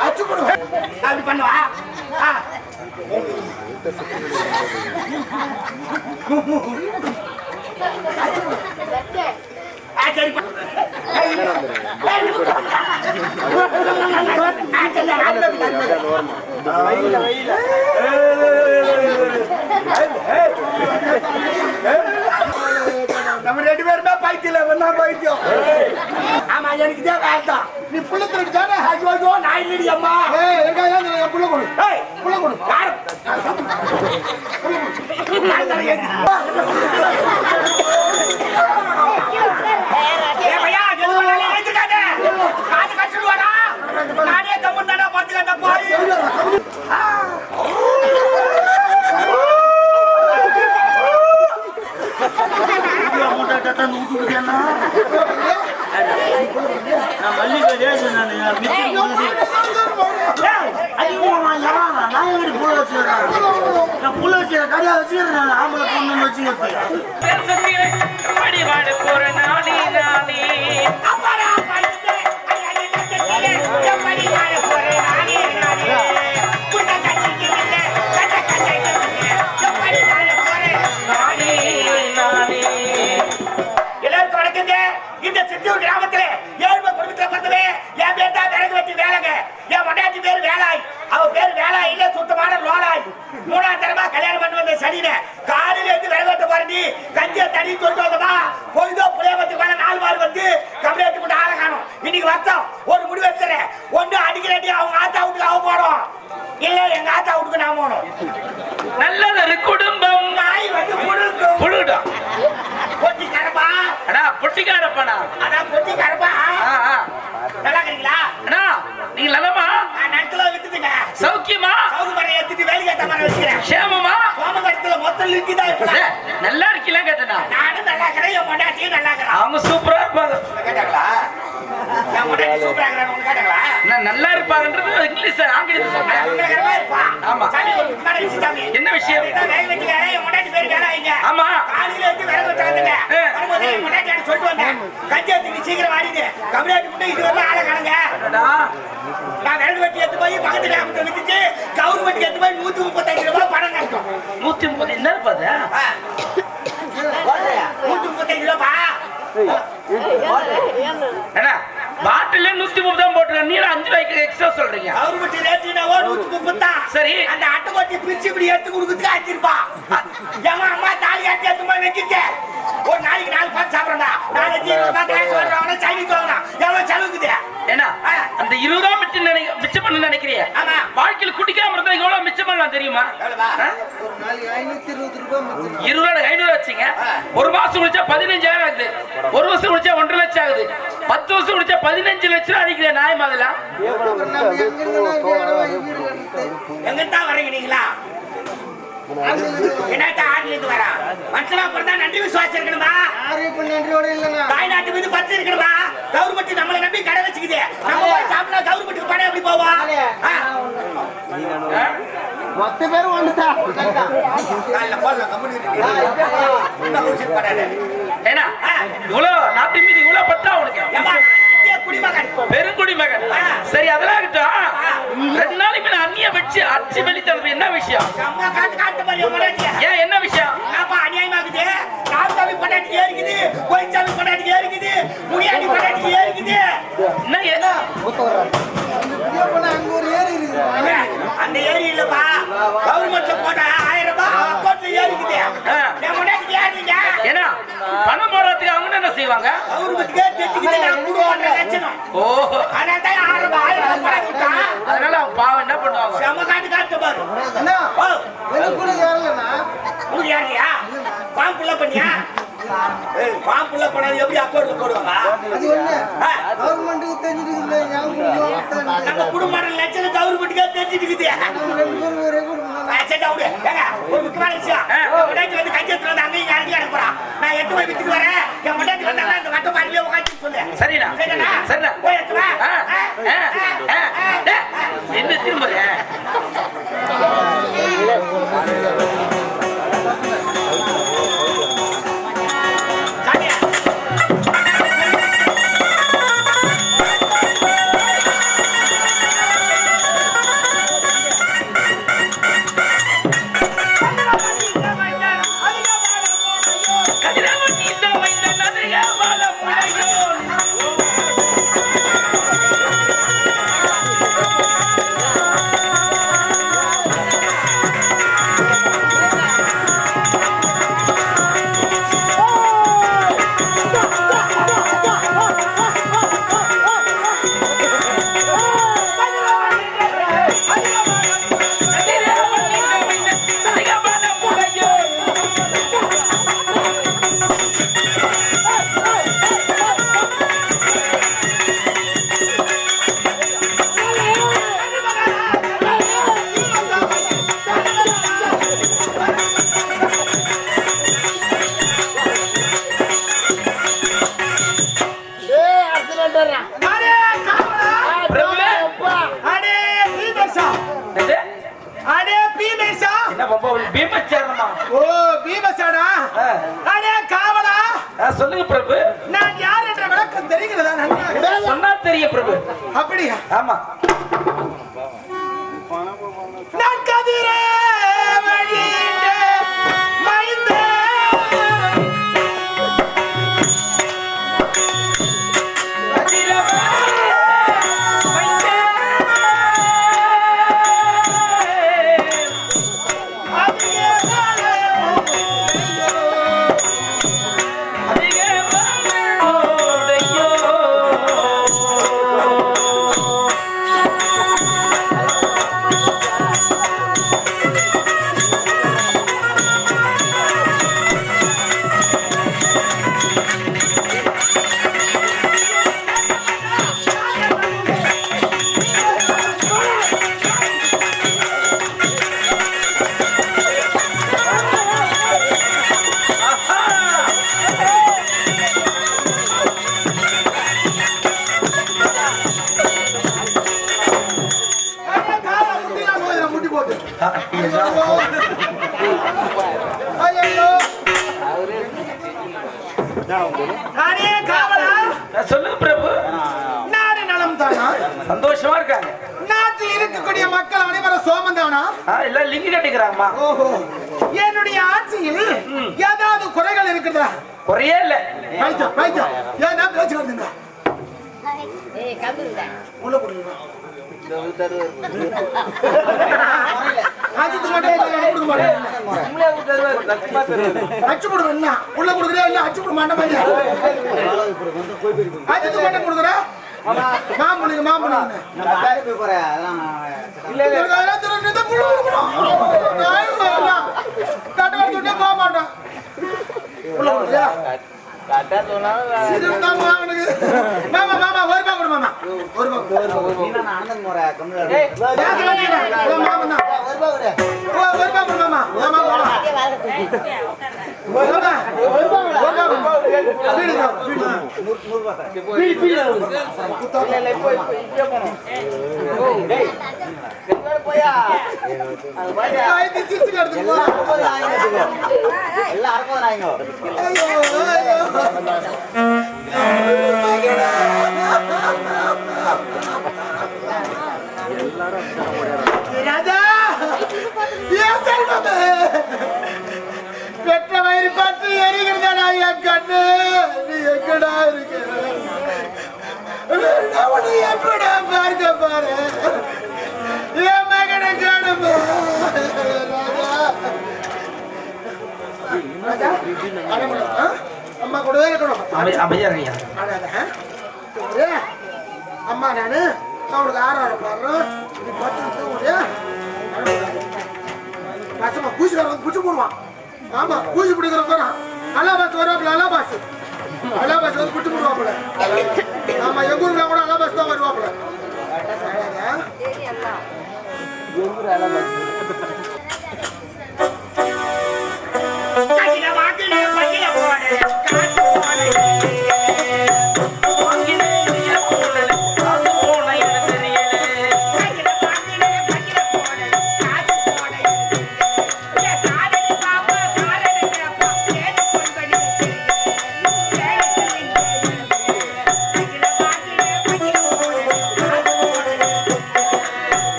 அச்சு அப்படி பண்ணுவா சரி பண்ணு. ஏய், நம்ம ரெண்டு பேருமே பைத்தியல ஒன்னா பைத்தியம். ஆமா எனக்கு இதே வேண்டாம் நீ புள்ள திருட்டு தானே? ஐயோ ஐயோ நான் இல்லடி அம்மா. எங்க புள்ள கொடு? புள்ள கொடு. யாரு? வெட்டி வேலைங்க. என் மண்டாட்டி பேர் வேலாய். அவ பேர் வேலாய் இல்ல சுத்தமான லோலாய். மூணாம் தரமா கல்யாணம் பண்ணி வந்த சனின காலையில இருந்து விறகு வெட்ட பாருடி கஞ்சிய தண்ணி சொல்லிட்டு வந்தமா பொழுதோ புளியபத்துக்கு மேல நாலு மாறு வந்து கம்மியாட்டி மட்டும் ஆளை காணும். இன்னைக்கு வருத்தம். ஒரு முடிவு எடுத்துறேன். ஒண்ணு அடிக்கிறடி அவங்க ஆத்தா வீட்டுக்கு அவ போடும் இல்ல எங்க ஆத்தா வீட்டுக்கு நான் போகணும் நல்லதொரு குடும்பம். நாய் வந்து புழுக்கும் புழுடா பொட்டி கரப்பா. அடா பொட்டிக்காரப்பனா அதான் பொட்டி கரப்பா. நல்லா இருக்கிறீங்களா அண்ணா நீங்க நலமா நான் நட்டுல வித்துட்டுங்க. சௌக்கியமா? சவுக்கு மரம் ஏத்திட்டு வேலி கட்ட மரம் வச்சுக்கிறேன். சேமமா சோமகரத்துல மொத்தம் லிங்கி தான் நல்லா இருக்கீங்களா கேட்டனா நானும் நல்லா இருக்கிறேன் என் பொண்டாட்டியும் நல்லா இருக்கிறான் அவங்க சூப்பரா இருப்பாங்க. கேட்டாங்களா? என் பொண்டாட்டி சூப்பரா கேட்டாங்களா? நான் நல்லா இருப்பாங்கன்றது இங்கிலீஷ் ஆங்கிலத்தில் இருப்பா ஆமா. முன்னாடி என்ன விஷயம் பொண்டாட்டி பேர் வேலை வைங்க ஆமா காலையில இருந்து விறகு. வரும்போது சொல்லிட்டு வந்தேன் கஞ்சி எடுத்துட்டு சீக்கிரம் வாடிது கம்மியாட்டி முட்டை இது வரலாம் ஆளை காணுங்க நான் விறகு வெட்டி எடுத்து போய் பக்கத்து கிராமத்தை வித்துட்டு கவர்மெண்ட் எடுத்து போய் நூத்தி முப்பத்தஞ்சு ரூபாய் பணம் கட்டணும் நூத்தி முப்பது என்ன இருப்பாது. நூத்தி முப்பத்தஞ்சு பாட்டில நூத்தி முப்பது தான் போட்டுருக்கேன் நீங்க அஞ்சு ரூபாய்க்கு எக்ஸ்ட்ரா சொல்றீங்க. கவர்மெண்ட் ரேட்டினாவோ நூத்தி முப்பத்தான் சரி. அந்த அட்டை கொட்டி பிரிச்சு இப்படி எடுத்து கொடுக்குறதுக்கு ஆச்சிருப்பா எவன் அம்மா தாலி கட்டி எடுத்து போய் வச்சுட்டு ஒரு நாளைக்கு நாலு பார்த்து சாப்பிடறா நாளைக்கு சைனீஸ் வாங்கினா எவ்வளவு செலவுக்குது? என்ன. அந்த இருபது ரூபா மிச்சம் நினை மிச்சம் பண்ண நினைக்கிறீங்க. ஆமா. வாழ்க்கையில் குடிக்காம இருந்தா எவ்வளவு மிச்சம் பண்ணலாம் தெரியுமா? இருபது ஐநூறு வச்சுங்க. ஒரு மாசம் குடிச்சா பதினஞ்சாயிரம் ஆகுது. ஒரு வருஷம் குடிச்சா ஒன்றரை லட்சம் ஆகுது. பத்து வருஷம் குடிச்சா பதினஞ்சு லட்சம் அடிக்கிற நியாயம் அதெல்லாம் எங்கிட்ட வரீங்க நீங்களா? என்னத்த ஆட்ல இருந்து வரா? மனுஷனா பிறந்தா நன்றி விசுவாசம் இருக்கணுமா தாய்நாட்டு மீது பத்து இருக்கணுமா? கவர்மெண்ட் நம்மளை நம்பி கடை வச்சுக்குது. நம்ம போய் சாப்பிட்டா கவர்மெண்ட்டுக்கு பணம் எப்படி போவா? மொத்த பேரும் போடாத. ஏன்னா ஆ. இவ்வளவு நாட்டு மீது இவ்வளவு பத்தா உனக்கு? குடிமகன். பெருங்குடி மகன். சரி அதெல்லாம் இருக்கட்டும் ரெண்டு நாளைக்கு நான் அந்நிய வச்சு அடிச்சு வெளி தரது என்ன விஷயம். ஏன் என்ன விஷயம்? அநியாயமாகுது? ராமசாமி பொண்டாட்டிக்கு ஏறிக்குது, கோயில்சாமி பொண்டாட்டிக்கு ஏறிக்குது, முனியாண்டி பொண்டாட்டிக்கு ஏறிக்குது. என்ன என்ன? அங்க ஒரு ஏரி இருக்குது அந்த ஏரி இல்லப்பா கவர்மெண்ட்ல போட்ட ஆயிரம் ரூபாய் அக்கௌண்ட்ல ஏறிக்குது ஆ. என் பொண்டாட்டிக்கு ஏறிங்க ஏன்னா பணம் போடுறதுக்கு அவங்க என்ன செய்வாங்க? ஓஹோ அதனால அவங்க பாவம் என்ன பண்ணுவாங்க? ஓ ஃபுல்லா பண்ணியா? ஃபுல்லா பண்ணாது எப்படி அக்கௌண்ட்ல போடுவாங்க? அது ஒண்ணு. ஆ. கவர்மெண்ட்டுக்கு ஞாபகம் நம்ம குடும்பம் லட்சணம் கவர்மெண்ட்டுக்கே தெரிஞ்சுட்டு சரி, விடு. ஏங்க, ஒரு முக்கியமான விஷயம். பொண்டாட்டி வந்து கஞ்சி எடுத்துட்டு வந்து அங்கேயும் இங்க அங்கேயும் அனுப்புறா. நான் எட்டு போய் வித்துட்டு வரேன். என் இந்த வட்ட சொல்லு. போய் எடுத்து வா. என்ன திரும்புற நன்கதிரே அச்சு போடுவேன் என்ன? உள்ள கொடுக்குறியா இல்ல அச்சு போட மாட்டேன் அச்சு மட்டும் கொடுக்குறேன் மாம்பழம் மாம்பழம் போக மாட்டோம் உள்ள கொடுக்குறியா? போயா எல்லாம் அரக்கோ நாயங்க பெற்ற வயிறு பார்த்து எரிகிறதா என் கண்ணு நீ எங்கடா இருக்க உன்னை எப்படா பாரு என் அம்மா கூடவே இருக்கணும். அமைதியா அம்மா நானு. அவனுக்கு ஆறாயிரம் பாடுறோம் இப்படி பத்து ஒரே பசமா பூசிக்கார வந்து பிடிச்சி போடுவான். ஆமா பூசி பிடிக்கிற போறான் அல்லா பாஸ் வருவாப்புல அல்லா பாஸ் அல்லா பாஸ் வந்து பிடிச்சி போடுவாப்புல ஆமா எங்க கூட அல்லா பாஸ் தான் வருவாப்புல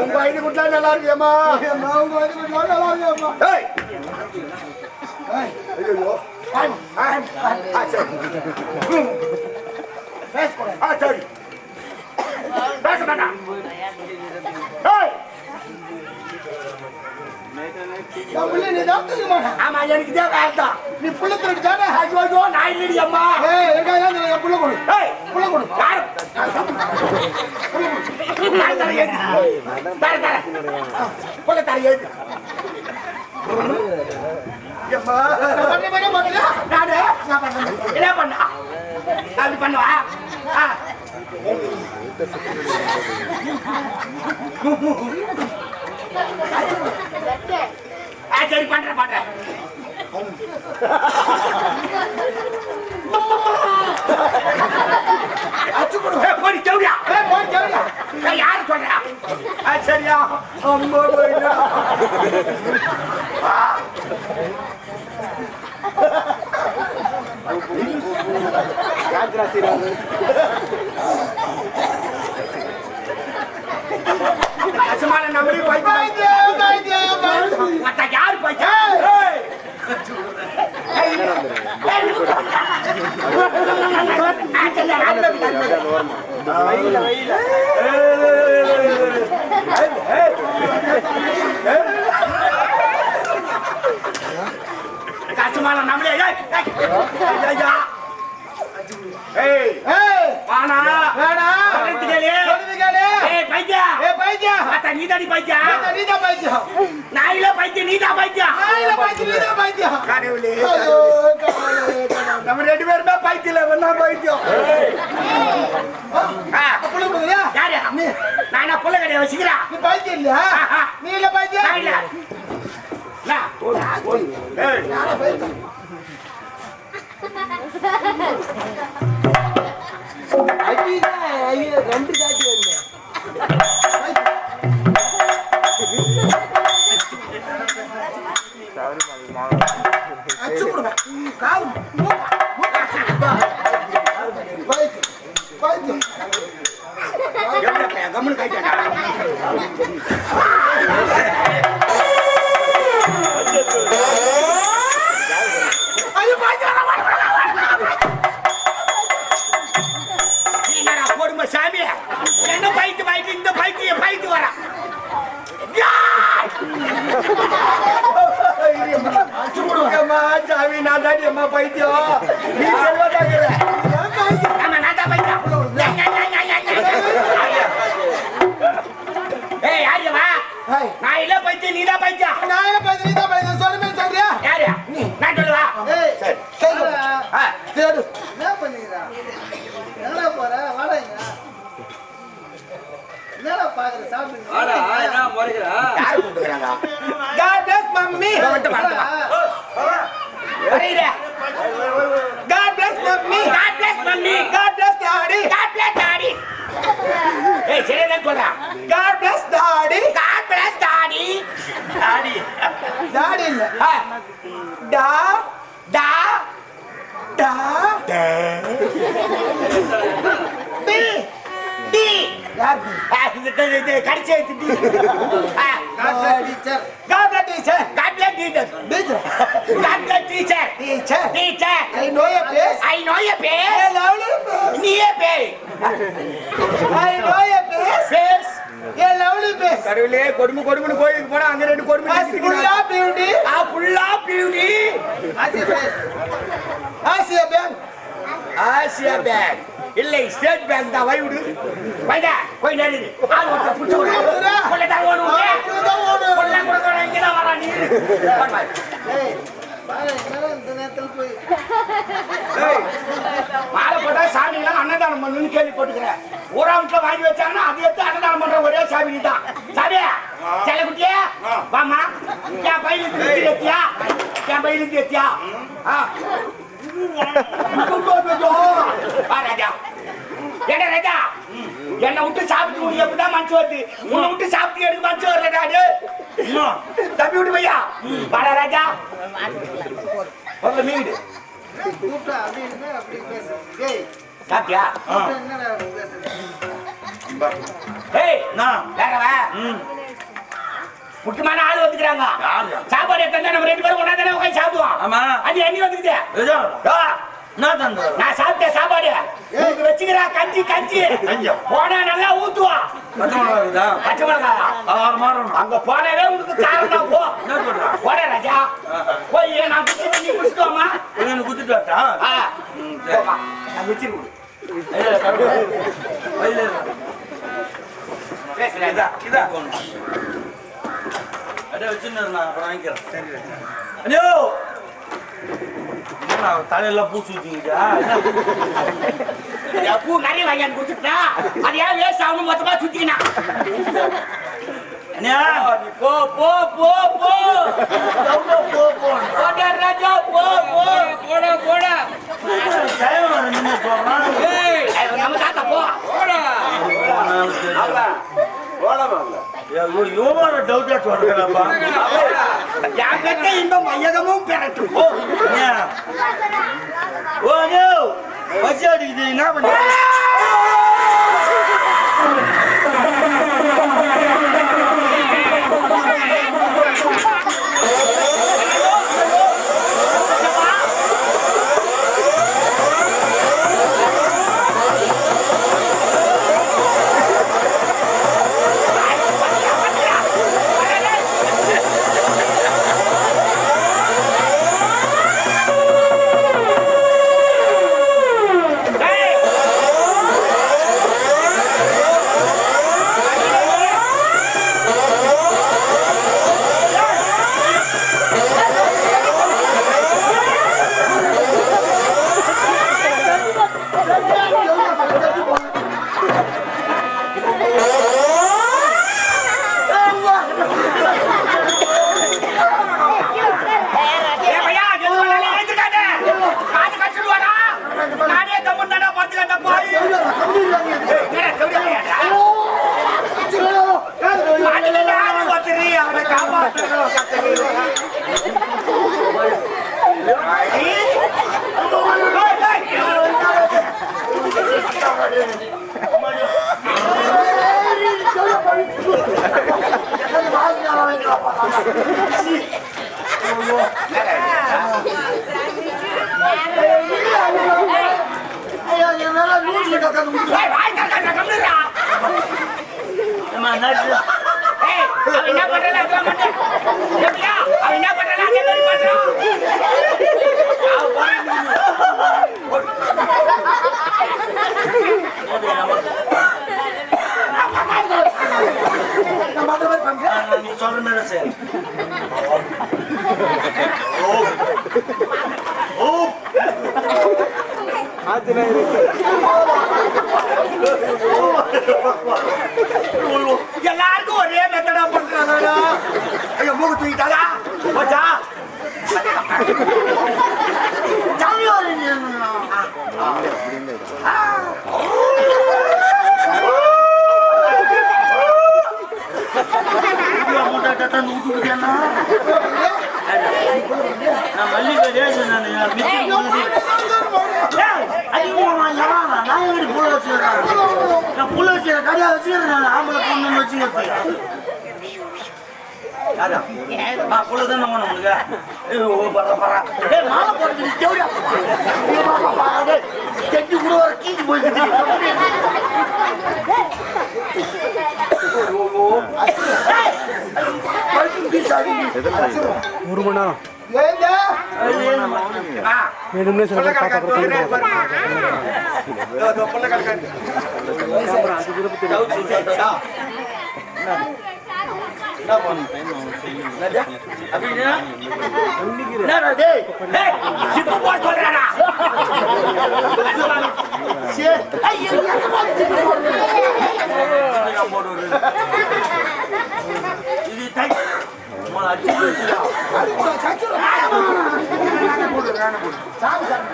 உங்க ஐடி குட்டா நல்லா இருக்குமா உங்க வந்து நல்லா சரி. பேச ஆமா எனக்கு தேவை நீ புள்ள திருட்டு தானே ஐயோ, ஐயோ, நான் இல்லடி அம்மா. ஏய் எங்க என் புள்ள கொடு ஏய், புள்ள கொடு யாரு? தர, தர, ஏத்து. தர, தர. புள்ள தர, ஏத்து. எம்மா. பண்ண பண்ண மாட்டியா நானு என்ன பண்ணா அப்படி பண்ணுவா ஆ. ஆ, சரி பண்றேன் பண்றேன் ஏய், போடி போய் கேளுடா ஏய், யாரு சொல்றா ஆ, சரியா அம்மா போயிடா கசமான நம்பி போய் பாய்தே பாய்தே பாய்தே மத்த யாரு ஏய் வந்துடுறேன் ஏய், ஆ, சரி, ஆண்டவன் தருவது. கஷ்டமான நம்மளே ஏய், ஏய், ஐயா. ஏய் ஏய் வானா வேணா சொல்றது கேளு. சொல்லுது கேளு ஏய் பைத்தியா ஏய் பாய்தே அத்த நீதாடி பைத்தியா? நீ தான் பாய்தே நாயில பைத்தியம் நீதான் பைத்தியா? நாயில பாய்தே நீ தான் பாய்தே கடவுளே. ஐயோ நம்ம ரெண்டு பேருமே பைத்தியல ஒன்னா பைத்தியம். புள்ள கொடுயா யாரு? நான் என்ன புள்ள கடையை வச்சுக்கிறேன் நீ இல்லையா? ஆஹா. நீ இல்ல பாய்தே நான் இல்ல. நான். ஏய், நானே பாய்தே அச்சு காவு your place. I know your I face. love your face. நீயே. I know your face. Face. A lovely face. கடவுளே கொடுமை கொடுமைன்னு கோயிலுக்கு போனா அங்க ரெண்டு கொடுமை of beauty ஆ புல்லா beauty face. As a bank. Asia bank இல்லை ஸ்டேட் பேங்க் தான் வை விடு போய் ஆள் புடிச்சு இங்க தான் வரா நீ மாலை போட்டா சாமி எல்லாம் அன்னதானம் பண்ணுன்னு கேள்விப்பட்டுக்கிறேன் ஊரா வீட்டுல வாங்கி வச்சாங்கன்னா அதை எடுத்து அன்னதானம் பண்ற ஒரே சாமி தான் சாமி செல்ல குட்டியே வாமா என் பையனுக்கு எத்தியா என் பையனுக்கு எத்தியா ராஜா. என்ன ராஜா? என்னை விட்டு சாப்பிட்டு எப்படிதான் மனசு வருது. உன்னை விட்டு சாப்பிட்டு எனக்கு மனசு வரல நாடு இன்னும் தம்பி விட்டு பையா வாடா ராஜா முதல்ல மீடு சாப்பிட்டியா முக்கியமான ஆள் வந்துக்கிறாங்க? சாப்பாடு எடுத்தா நம்ம ரெண்டு பேரும் ஒண்ணா தானே உட்காந்து சாப்பிடுவோம் ஆமா. அது எண்ணி வந்துக்குது நான் சாப்பிட்டேன் சாப்பாடு. வச்சுக்கிறா கஞ்சி கஞ்சி? போனா நல்லா ஊத்துவா. பச்சை மிளகா அங்க போனவே உனக்கு தான் போ. போட ராஜா. போய் நான் குச்சி குடிச்சிட்டோமா குத்திட்டு வரட்டா? நான் குச்சி. பேசுறேன் இதா இதா. அப்படியே வச்சுன்னு நான் வாங்கிக்கிறேன். ஐயோ என்ன தலையெல்லாம் பூசி வச்சுக்கிட்டா என் பூ நிறைய வாங்கி கொடுத்துட்டா அது ஏன் வேஸ்ட் ஆகணும் மொத்தமா சுத்திக்கினா? போ போ போ போ. போ. போடா ராஜா போ போ. போடா போடா. நம்ம தாத்தா போ. போனாலும் சரி. ஐயோ, இவன் டவுட்டா என் பெற்ற இன்பம் மையகமும் பெறட்டும் ஓ. ஓ. பசி அடிக்குது என்ன பண்ண ஏய், வாய் திறக்காத, கம்முனுடா. அம்மா, என்னாச்சு? ஏய், அவன் என்ன பண்றானோ அதெல்லாம் பண்ணு. ஏய் பையா, அவன் என்ன பண்றானோ அதே மாதிரி பண்றான். அவன் போறான். நான் நீ சொல்ற மாதிரி சரி எல்லாருக்கும் ஒரே மெத்தடா பண்றாங்கடா ஐயோ மூக்கு தூக்கிட்டாளா போச்சா மூட்டை கட்டாந்து விட்டு விட்டேன்னா நான் மல்லிகை ரேஷன் நான் மிச்சம் ஏய், அதிகமா யாரா? நான் எப்படி புள்ள வச்சுக்கிறேன்? நான் புள்ள வச்சுக்கிறேன், கடையா வச்சுக்கிறேன் நான் ஆம்பளை பொண்ணுன்னு வச்சுக்கிறது. யாரா? ஆ, புள்ள தானே வேணும் உனக்கு? பரா, பரா. மாலை கூட ஒரு கீச்சு மணி நேரம் வேணும்னே பேர் பார்க்க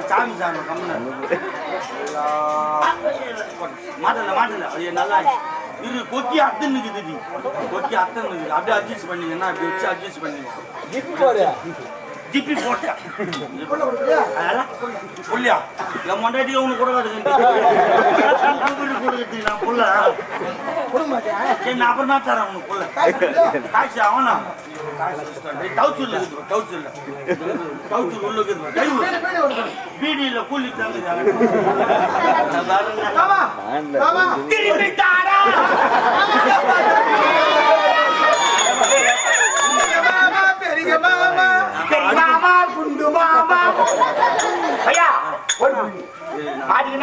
சாமி சாமி மாட்டல மாட்டல. அது நல்லா இது கொக்கி அத்தன் இருக்குது கொக்கி அத்தன் இருக்குது அப்படியே அட்ஜஸ்ட் பண்ணீங்கன்னா அப்படி வச்சு அட்ஜஸ்ட் பண்ணீங்க? ஜிப்பி போட்டேன் புள்ளியா? என் மொண்டாட்டிக்கு உனக்கு கூட கொடுக்குறதுக்கு நான் புள்ள. சரி நான் அப்புறம் தான் தரேன் உனக்கு புள்ள. காசு அவனா? உள்ள பீடியில கூலி தாங்க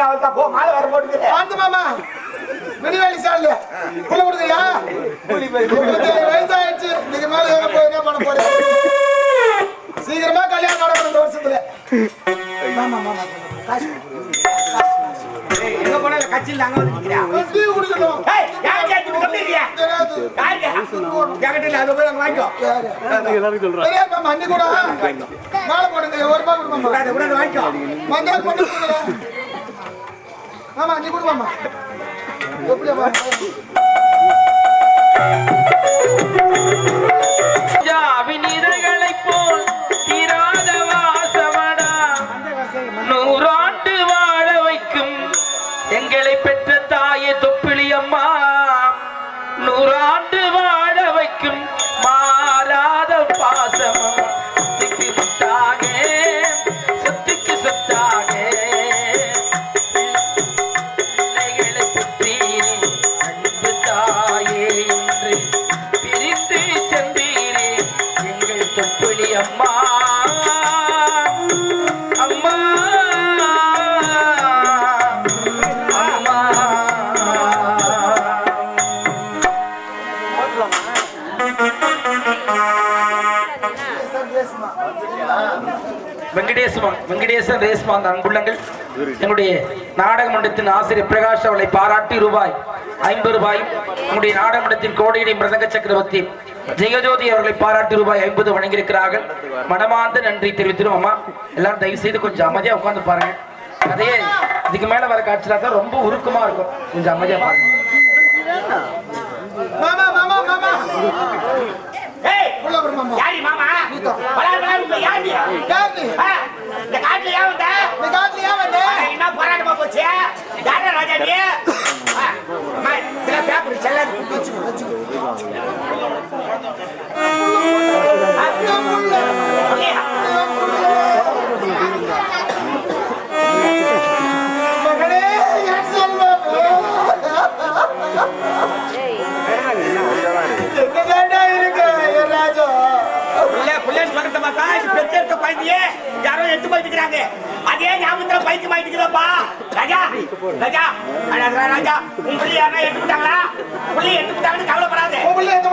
மாட்டிக்கிட்டா அவள் போ மாலை வேற போட்டுக்கிறேன் ஆந்து மாமா. வெளிவேலி சால்ல புள்ள கொடுக்குறியா? வயசாயிடுச்சு. நீங்க மேல எங்க போய் என்ன பண்ண போறீங்க? சீக்கிரமா கல்யாணம் நடக்கணும் இந்த வருஷத்துல. மாமா மாமா காசு எங்க போனா கட்சியில் அங்க வந்து நிக்கிறா டீ குடிக்கணும். ஏய் யார் கேட்டு அதை போய் அங்க வாங்கிக்கோ. எல்லாரும் சொல்றேன் பெரிய மாமா அண்ணி கூட. மாலை போடுங்க ஒரு மாமா. வாங்கிக்கோ. மஞ்சள் பண்ணி கொடுங்க மாமா அண்ணி கொடு மாமா. எப்படியா மாமா அவிநீதங்களைப் போல் லட்சம் ரேஸ் வாங்க அங்குள்ளங்கள் எங்களுடைய நாடக மன்றத்தின் ஆசிரியர் பிரகாஷ் அவளை பாராட்டி ரூபாய் ஐம்பது ரூபாயும் நம்முடைய நாடக மன்றத்தின் கோடியினை பிரதங்க சக்கரவர்த்தி ஜெயஜோதி அவர்களை பாராட்டி ரூபாய் ஐம்பது வழங்கியிருக்கிறார்கள். மனமார்ந்த நன்றி தெரிவித்திரும் அம்மா. எல்லாரும் தயவு செய்து கொஞ்சம் அமைதியா உட்கார்ந்து பாருங்க. அதே இதுக்கு மேல வர காட்சியில தான் ரொம்ப உருக்கமா இருக்கும். கொஞ்சம் அமைதியா பாருங்க. ஏய் உள்ள வரும் மாமா. யாரி மாமா? பலார் பலார் இப்ப யாரு யார் இந்த காட்டுல ஏன் வந்த? இந்த காட்டுல ஏன் வந்த? ஆ, என்ன போராட்டமா போச்சு? யாரா ராஜா நீ? ஆ, அம்மா, இதெல்லாம் பேப்பர் செல்லாது குட்டி வச்சுக்கோ, வச்சுக்கோ. குழந்தையே யாரோ எடுத்து போயிட்டுக்கிறாங்க. அதே ஞாபகத்துல பைத்தியம் ஆயிட்டுக்குதப்பா. ராஜா, ராஜா, அழகா ராஜா, உன் புள்ளைய யாருன்னா எடுத்து விட்டாங்களா? புள்ளைய எடுத்து விட்டாங்கன்னு கவலைப்படாத. உன் பிள்ளை என்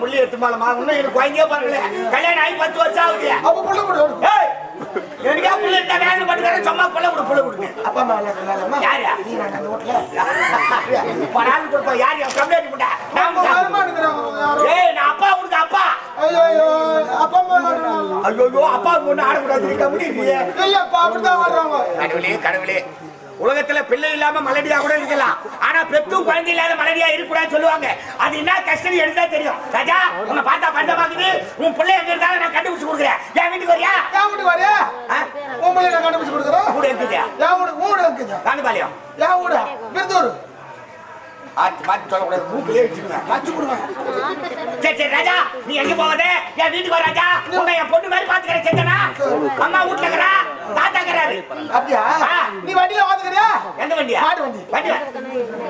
புள்ளைய எடுத்து போகலாமா? இன்னும் எனக்கு குழந்தையே பிறக்கல. கல்யாணம் ஆகி பத்து வருஷம் ஆகுது. அப்ப புள்ள கொடு ஏய், எனக்கே புள்ள இருந்தா வேலை பண்ணுறேன் சும்மா புள்ள கொடு புள்ள கொடுங்க அப்பா அம்மா எல்லாம்? யாரு? நீ நான் அந்த வீட்டுல பராமரி கொடுப்போம் யார் என் கம்ப்ளைண்ட் பண்ண நான். ஏய் நான் அப்பா ஐயோ அப்பா பொண்ணு ஆடக்கூடாது கடவுளே கடவுளே. உலகத்துல பிள்ளை இல்லாம மலடியா கூட இருக்கலாம். ஆனா பெத்தும் குழந்தை இல்லாத மலடியா இருக்கக்கூடாதுன்னு சொல்லுவாங்க. அது என்ன கஷ்டம் எடுத்தா தெரியும். ராஜா உன்னை பார்த்தா பஞ்சமாக்குது உன் பிள்ளை எங்க இருந்தாலும் நான் கண்டுபிடிச்சு கொடுக்குறேன். என் வீட்டுக்கு வரியா? என் வீட்டுக்கு வரையா? உன் பிள்ளை நான் கண்டுபிடிச்சு கொடுக்குறேன். கூட இருக்குதா என் வீடு வீடு இருக்குது என் ஆத்து மாத்தி சொல்லக்கூடாது மூக்கிலே வச்சுக்குவேன் வச்சு கொடுவேன் சரி சரி ராஜா நீ எங்க போவதே என் வீட்டுக்கு வா ராஜா. உன்னை என் பொண்ணு மாதிரி பாத்துக்கிறேன் செஞ்சனா அம்மா வீட்டுல இருக்கிறா? தாத்தா இருக்கிறாரு. அப்படியா. நீ வண்டியில வந்துக்கிறியா எந்த வண்டியா? மாட்டு வண்டி. வண்டி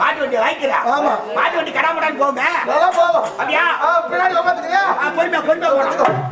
மாட்டு வண்டி வாங்கிக்கிறா? ஆமா. மாட்டு வண்டி கடாமடான்னு போங்க போவோம் அப்படியா? பின்னாடி உட்காந்துக்கிறியா ஆ, பொறுமையா பொறுமையா போனோம்